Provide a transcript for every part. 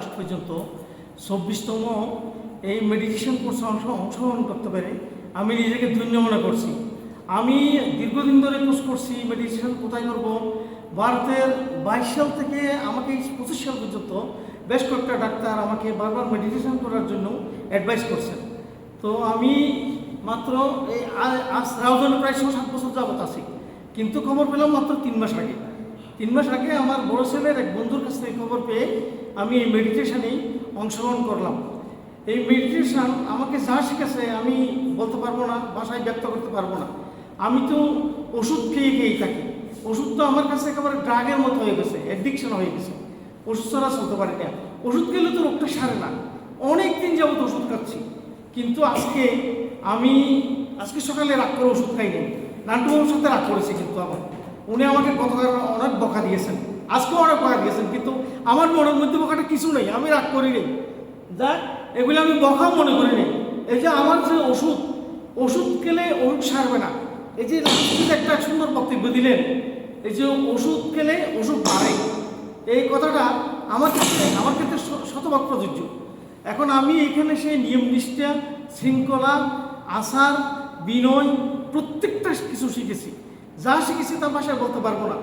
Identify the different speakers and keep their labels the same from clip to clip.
Speaker 1: পর্যন্ত চব্বিশতম এই মেডিটেশন কোর্সে অংশ অংশগ্রহণ করতে পেরে আমি নিজেকে ধন্য মনে করছি। আমি দীর্ঘদিন ধরে কোর্স করছি মেডিটেশন কোথায় করব? ভারতের বাইশ সাল থেকে আমাকে পঁচিশ সাল পর্যন্ত বেশ কয়েকটা ডাক্তার আমাকে বারবার মেডিটেশন করার জন্য অ্যাডভাইস করছেন। তো আমি মাত্র এই আজ রাউজানে প্রায় ছ সাত বছর যাবত আছি। কিন্তু খবর পেলাম মাত্র তিন মাস আগে। তিন মাস আগে আমার বড় ছেলের এক বন্ধুর কাছ থেকে খবর পেয়ে আমি এই মেডিটেশনেই অংশগ্রহণ করলাম। এই মেডিটেশন আমাকে যা শিখেছে আমি বলতে পারব না, ভাষায় ব্যক্ত করতে পারব না। আমি তো ওষুধ খেয়ে খেয়েই থাকি। ওষুধ তো আমার কাছে একেবারে ড্রাগের মতো হয়ে গেছে অ্যাডিকশন হয়ে গেছে। ওষুধ ছাড়া চলতে পারি না। ওষুধ খেলে তো রোগটা সারে না। অনেক দিন যাবত ওষুধ খাচ্ছি। কিন্তু আজকে আমি, আজকে সকালে রাগ করে ওষুধ খাইনি। নান্টু সাথে রাগ করেছি কিন্তু আমার। উনি আমাকে গতকাল অনেক বকা দিয়েছেন। আজকেও অনেক বকা দিয়েছেন, কিন্তু আমার মনের মধ্যে বকাটা কিছু নেই, আমি রাগ করি নেই। যাক এগুলো আমি বকা মনে করি নেই। এই যে আমার যে ওষুধ ওষুধ খেলে ওষুধ সারবে না। এই যে একটা সুন্দর বক্তব্য দিলেন, এই যে ওষুধ খেলে ওষুধ বাড়ে। এই কথাটা আমার ক্ষেত্রে আমার ক্ষেত্রে শতভাগ প্রযোজ্য। এখন আমি এখানে সেই নিয়ম নিষ্ঠা, শৃঙ্খলা, আচার, বিনয়, প্রত্যেকটা কিছু শিখেছি। যা শিখেছি তার ভাষায় বলতে পারব না।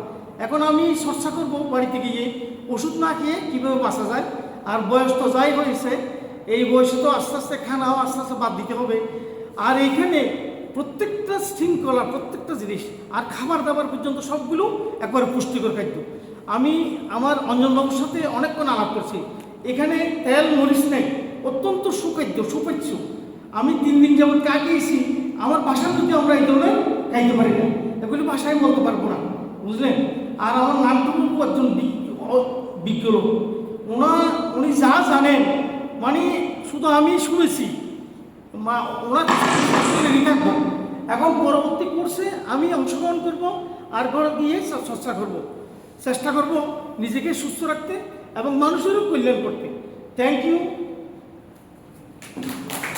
Speaker 1: এখন আমি চর্চা করব বাড়িতে গিয়ে। ওষুধ না খেয়ে কীভাবে বাঁচা যায়? আর বয়স তো যাই হয়েছে, এই বয়সে তো আস্তে আস্তে খানাও আস্তে আস্তে বাদ দিতে হবে। আর এইখানে প্রত্যেকটা শৃঙ্খলা, প্রত্যেকটা জিনিস আর খাবার দাবার পর্যন্ত সবগুলো একবারে পুষ্টিকর খাদ্য। আমি আমার অঞ্জনবাবুর সাথে অনেকক্ষণ আলাপ করছি। এখানে তেল, মরিচ নেই, অত্যন্ত সুখাদ্য সুপাচ্য আমি তিন দিন যেমন কাটিয়েছি আমার বাসার মধ্যে আমরা এই ধরনের খাইতে পারি না। এগুলি ভাষায় বলতে পারব না, বুঝলেন? আর আমার নামটুকু একজন বিজ্ঞ লোক ওনা উনি যা জানেন মানে শুধু আমি শুনেছি। মা ওনার থাকব এখন। পরবর্তী কোর্সে আমি অংশগ্রহণ করব, আর ঘরে গিয়ে চর্চা করব। চেষ্টা করব নিজেকে সুস্থ রাখতে এবং মানুষেরও কল্যাণ করতে। Thank you